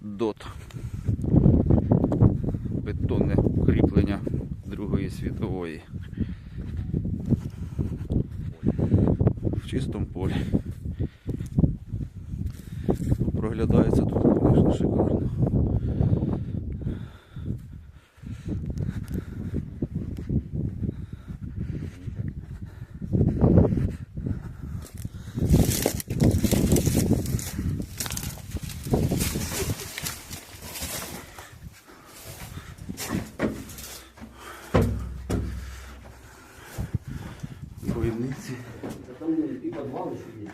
ДОТ. Бетонне укріплення Другої світової. В чистому полі. Проглядається тут, Бойниці. Там і підвал ще є.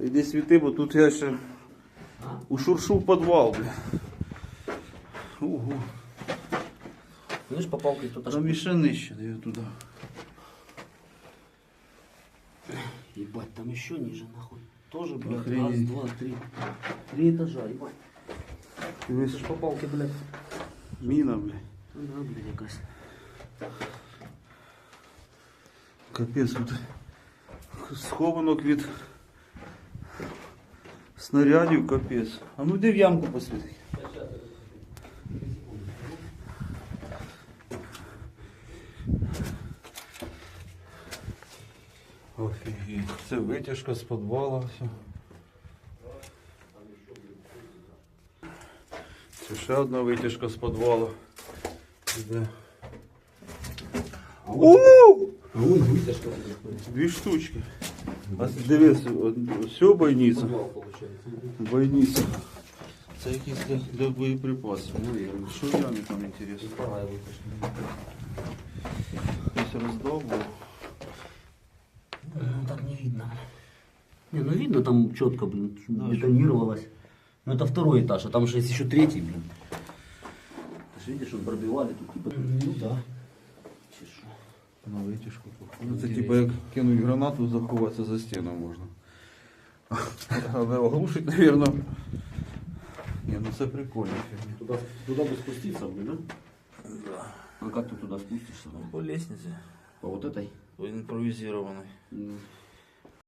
Іди світи, бо тут я ще ушуршу в підвал, бля. Ого. Ну ж попав хто-то Там іще нижче, де я туди. Ебать, там еще ниже, нахуй. Тоже, блядь, Охренеть. раз, два, три. Три этажа, ебать. Дивись, Це ж попалки, блядь. міна, бля. Ну да, блядь, якась. Капець тут. Схованок від снарядів, капець. А ну де в ямку посвіти. Офігеть. Це витяжка з підвала. Все. Це ще одна витяжка з підвала. Іде. У! А вон вытяжка. Дві штучки. А дивись, все бойниця. Подвал, получается. Бойниця. Це якісь для, для боєприпасів. Що в ямі там інтересно? Вторая вытяжка. Хтось роздав був. Ну, так не видно. Не, ну видно там четко, блин, Да, бетонировалось. Ну это второй этаж, а там же есть еще третий, блин. Ты же видишь, он пробивали тут типа. Ну да. Чешу. На витяжку. Ну, це типу як кинуть гранату, заховатися за стіну можна. Але оглушить, мабуть. Ні, ну це прикольно. фігня. Туда, туда бы спуститься, блин, да? А как ты туда спустишься? По лестниці. По вот этой? Він імпровізований. М.